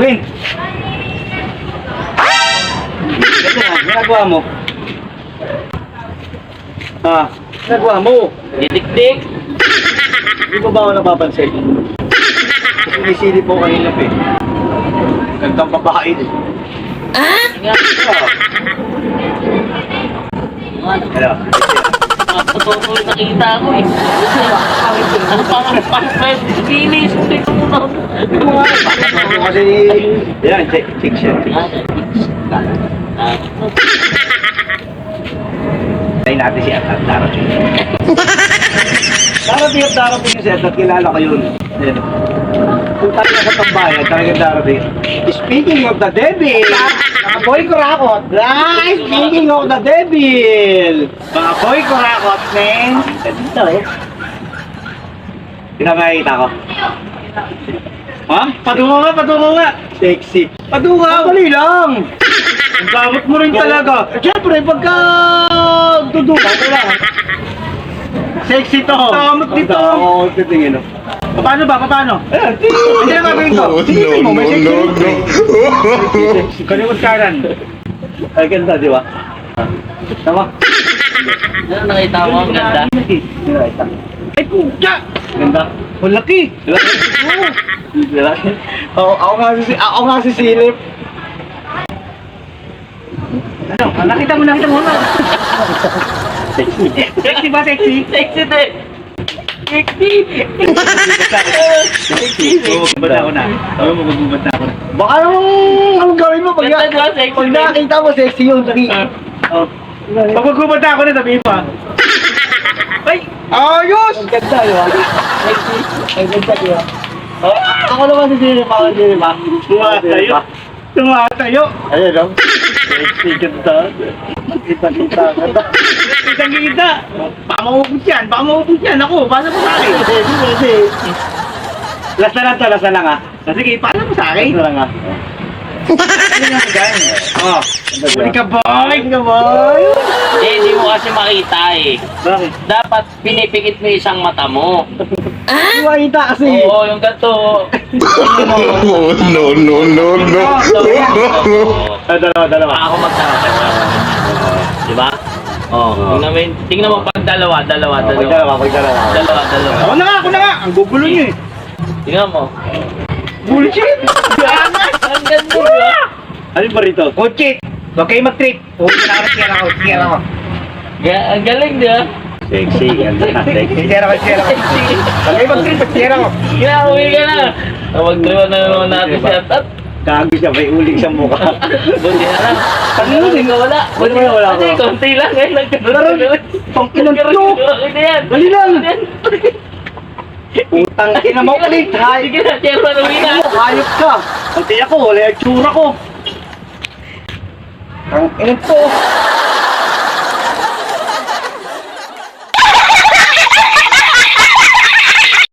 Win! Ito na, ginagawa mo. Ah, ginagawa mo. Didikdik. Hindi ko ba ako napapansin? Sinisilip mo kanina pa eh. Gandang babae din. Nga. Hello. Totoo ko yung nakita ko eh. Ano pa ang passport? Ko. Kasi, Tayo natin si Atat darating. darating at darating si Atat, kilala ko yun. Kung tayo sa tambayan, talagang darating. Speaking of the devil, mga boy kurakot, ah, speaking of the devil, mga boy kurakot, men. Dito eh. Pinakakita ko. Ha? Patungo nga, patungo nga. Sexy. Patungo nga. Dali lang. Ang gamot mo rin talaga. Siyempre, pagka duduka ko lang. Sexy to. Gamot dito. Oo, oh, titingin o. Paano ba? Paano? Eh, hindi na gagawin ko. Tingin mo, may sexy mo. Sexy. Kalimut. Ay, ganda, di ba? Tama? Ano nakita mo? Ang ganda. Ay, pucha! Ganda. Ang laki. Laki. Oo. Laki. Ako, ako nga si ako nga si Silip. Ano? Ah, Nakita mo, nakita mo na. sexy. Sexy ba, sexy? Sexy din. Sexy. Sexy. Oo, gubad ako na. Oo, magugubad na ako na. Baka yung anong gawin mo pag, Ganda, ba? Sexy pag din. nakita mo sexy yung laki. Oh. Pag magugubad na ako na, sabihin pa. Ay! Ayos! Ang ganda, di ba? Ang ganda, di ba? Oh, ako naman si ako si Silip, ha? Tumatayo. Tumatayo. Ayun, no? Sexy, ganda. Kita-kita, ganda. Kita-kita. Baka maubos yan, baka maubos yan. Ako, pasa mo sa akin. Hindi, hindi. Last na lang to, last na lang ha. Ah, Sige, pasa mo sa akin. Last na lang ha. Ano nga gan? Oh. Huli ka boy! Huli ka boy! Eh, hindi mo kasi makita eh. Bakit? Dapat pinipikit mo isang mata mo. Hindi makita kasi. Oo, yung ganito. Oh, no, no, no, no. Ah, dalawa, dalawa. Ako magkakasama. Di ba? Oo. Tingnan mo, yun- tingnan mo pag dalawa, dalawa, Pag dalawa. dalawa, pag dalawa. Dalawa, dalawa. Ako na nga, ako na nga. Ang gugulo niyo eh. Tingnan mo. Bullshit! Ang ganda, ba? Ano ba rito? Kuchit! Huwag kayo mag-trip. Huwag na ako, kira ko, kira ko. Ga- Ang galing, di ba? Sexy, ganda. Sexy, kira ko, kira ko. Huwag kayo mag-trip, kira ko. Kinauwi ka na. Magtuwa na naman natin Diba? siya. Tat, Gago siya, may uling sa mukha. buti na lang. Buti ka wala. Buti na wala ako. Kasi konti lang eh. Nagkaroon Meron. ka Pang ilan to? Ito yan. Dali lang. Utang ina mo hay. Sige na, chairman, uwi na. Hayop ka. Pati ako, wala yung tsura ko. Ang ina to.